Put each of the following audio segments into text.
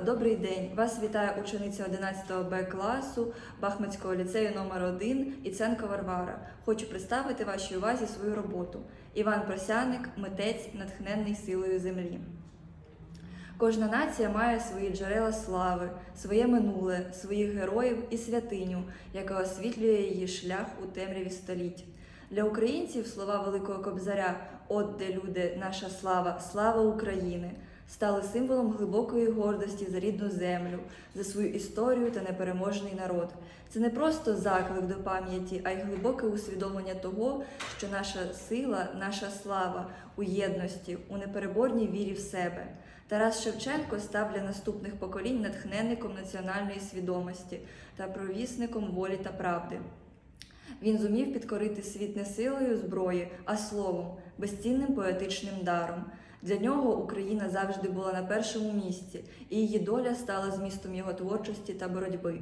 Добрий день! Вас вітає учениця 11 Б класу Бахмутського ліцею номер 1 Іценко Варвара. Хочу представити вашій увазі свою роботу. Іван Просяник, митець, натхненний силою землі. Кожна нація має свої джерела слави, своє минуле, своїх героїв і святиню, яка освітлює її шлях у темряві століть. Для українців слова Великого Кобзаря От де люди, наша слава, слава України стали символом глибокої гордості за рідну землю, за свою історію та непереможний народ. Це не просто заклик до пам'яті, а й глибоке усвідомлення того, що наша сила, наша слава у єдності, у непереборній вірі в себе. Тарас Шевченко став для наступних поколінь натхненником національної свідомості та провісником волі та правди. Він зумів підкорити світ не силою зброї, а словом, безцінним поетичним даром. Для нього Україна завжди була на першому місці, і її доля стала змістом його творчості та боротьби.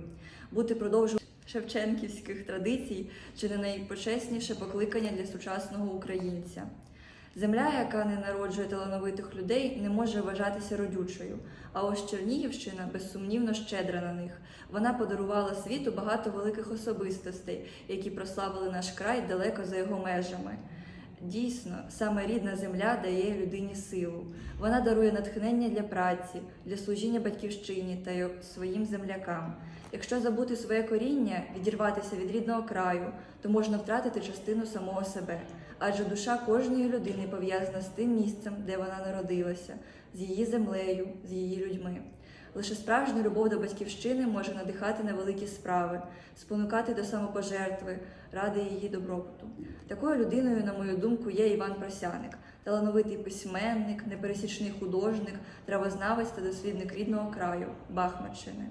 Бути продовжувачем шевченківських традицій чи не найпочесніше покликання для сучасного українця. Земля, яка не народжує талановитих людей, не може вважатися родючою. А ось Чернігівщина безсумнівно щедра на них. Вона подарувала світу багато великих особистостей, які прославили наш край далеко за його межами. Дійсно, саме рідна земля дає людині силу. Вона дарує натхнення для праці, для служіння батьківщині та своїм землякам. Якщо забути своє коріння, відірватися від рідного краю, то можна втратити частину самого себе, адже душа кожної людини пов'язана з тим місцем, де вона народилася, з її землею, з її людьми. Лише справжня любов до батьківщини може надихати на великі справи, спонукати до самопожертви, ради її добробуту. Такою людиною, на мою думку, є Іван Просяник, талановитий письменник, непересічний художник, травознавець та дослідник рідного краю Бахмаччини.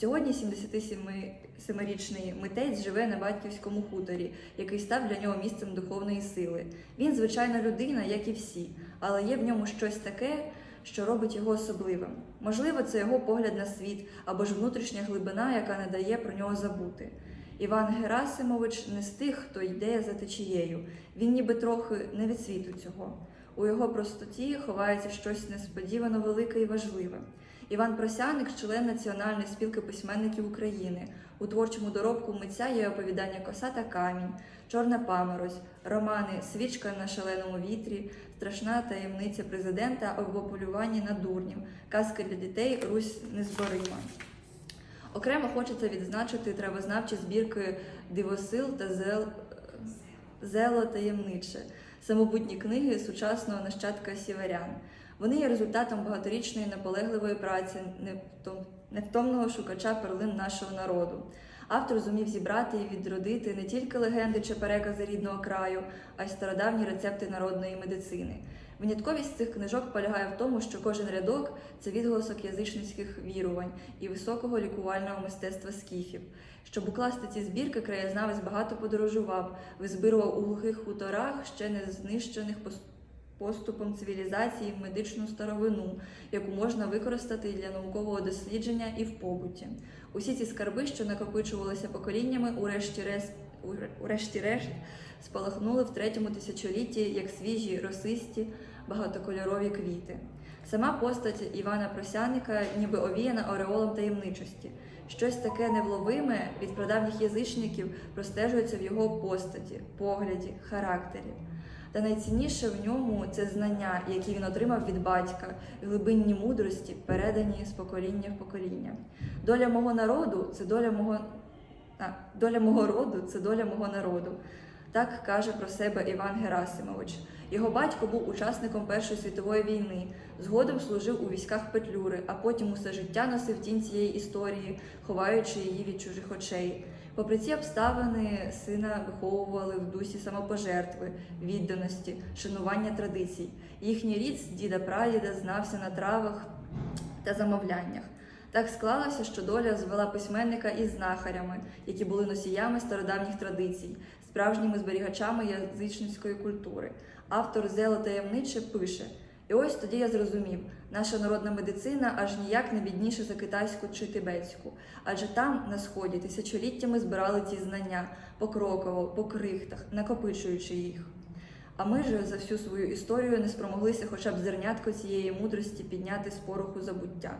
Сьогодні 77-річний митець живе на батьківському хуторі, який став для нього місцем духовної сили. Він звичайна людина, як і всі, але є в ньому щось таке, що робить його особливим. Можливо, це його погляд на світ або ж внутрішня глибина, яка не дає про нього забути. Іван Герасимович не з тих, хто йде за течією. Він ніби трохи не від світу цього. У його простоті ховається щось несподівано велике і важливе. Іван Просяник, член Національної спілки письменників України. У творчому доробку митця є оповідання Коса та камінь, Чорна паморозь, романи Свічка на шаленому вітрі, Страшна таємниця президента або полювання на дурнів, казки для дітей Русь незборима. Окремо хочеться відзначити травознавчі збірки Дивосил та Зел... Зело таємниче, самобутні книги сучасного нащадка сіверян. Вони є результатом багаторічної наполегливої праці невтом- невтомного шукача перлин нашого народу. Автор зумів зібрати і відродити не тільки легенди чи перекази рідного краю, а й стародавні рецепти народної медицини. Винятковість цих книжок полягає в тому, що кожен рядок це відголосок язичницьких вірувань і високого лікувального мистецтва скіфів. Щоб укласти ці збірки, краєзнавець багато подорожував, визбирував у глухих хуторах ще не знищених пос- поступом цивілізації в медичну старовину, яку можна використати для наукового дослідження і в побуті. Усі ці скарби, що накопичувалися поколіннями, урешті-решт, урешті-решт спалахнули в третьому тисячолітті як свіжі росисті багатокольорові квіти. Сама постать Івана Просяника ніби овіяна ореолом таємничості. Щось таке невловиме від прадавніх язичників простежується в його постаті, погляді, характері. Та найцінніше в ньому це знання, які він отримав від батька, глибинні мудрості, передані з покоління в покоління. Доля мого народу це доля мого а, доля мого роду це доля мого народу. Так каже про себе Іван Герасимович. Його батько був учасником Першої світової війни, згодом служив у військах Петлюри, а потім усе життя носив тінь цієї історії, ховаючи її від чужих очей. Попри ці обставини, сина виховували в дусі самопожертви, відданості, шанування традицій. Їхній рід діда прадіда знався на травах та замовляннях. Так склалося, що доля звела письменника із знахарями, які були носіями стародавніх традицій, справжніми зберігачами язичницької культури. Автор Зело таємниче пише: і ось тоді я зрозумів, наша народна медицина аж ніяк не бідніша за китайську чи тибетську, адже там, на сході, тисячоліттями збирали ці знання покроково, по крихтах, накопичуючи їх. А ми ж за всю свою історію не спромоглися хоча б зернятко цієї мудрості підняти з пороху забуття.